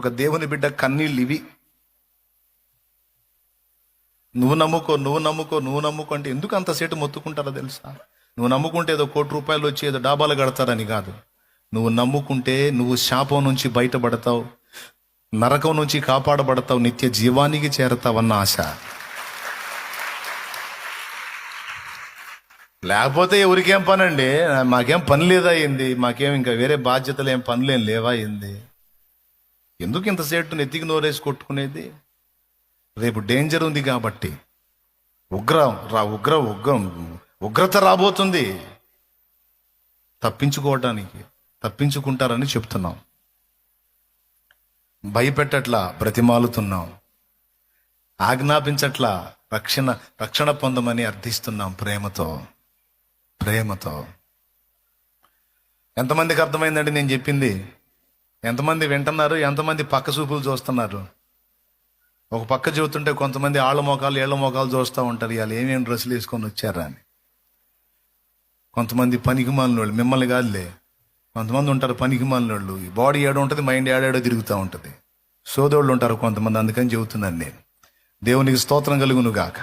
ఒక దేవుని బిడ్డ కన్నీళ్ళు ఇవి నువ్వు నమ్ముకో నువ్వు నమ్ముకో నువ్వు నమ్ముకో అంటే ఎందుకు అంత సేటు మొత్తుకుంటారో తెలుసా? నువ్వు నమ్ముకుంటే ఏదో కోటి రూపాయలు వచ్చి ఏదో డాబాలు కడతారని కాదు. నువ్వు నమ్ముకుంటే నువ్వు శాపం నుంచి బయటపడతావు నరకం నుంచి కాపాడబడతావు నిత్య జీవానికి చేరతావన్న ఆశ. లేకపోతే ఎవరికేం పని అండి మాకేం పని లేదా అయింది మాకేం ఇంకా వేరే బాధ్యతలు ఏం పనులేం లేవా అయింది. ఎందుకు ఇంతసేపు నెత్తికి నోరేసి కొట్టుకునేది? రేపు డేంజర్ ఉంది కాబట్టి. ఉగ్ర రా ఉగ్ర ఉగ్రం ఉగ్రత రాబోతుంది. తప్పించుకోవటానికి తప్పించుకుంటారని చెప్తున్నాం. భయపెట్టట్లా బ్రతిమాలుతున్నాం. ఆజ్ఞాపించట్లా రక్షణ రక్షణ పొందమని అర్థిస్తున్నాం ప్రేమతో. ప్రేమతో. ఎంతమందికి అర్థమైందండి నేను చెప్పింది? ఎంతమంది వింటున్నారు ఎంతమంది పక్క చూపులు చూస్తున్నారు? ఒక పక్క చెబుతుంటే కొంతమంది ఆళ్ళ మోకాలు ఏళ్ళ మోకాలు చూస్తూ ఉంటారు. ఇవాళ ఏమేమి డ్రెస్సులు వేసుకొని వచ్చారా అని. కొంతమంది పనికి మాలినోళ్ళు మిమ్మల్ని కాదులే. కొంతమంది ఉంటారు పనికి మాలినోళ్ళు ఈ బాడీ ఏడో ఉంటుంది మైండ్ ఏడాడో తిరుగుతూ ఉంటుంది. సోదోళ్ళు ఉంటారు కొంతమంది అందుకని చెబుతున్నాను నేను. దేవునికి స్తోత్రం కలుగును గాక.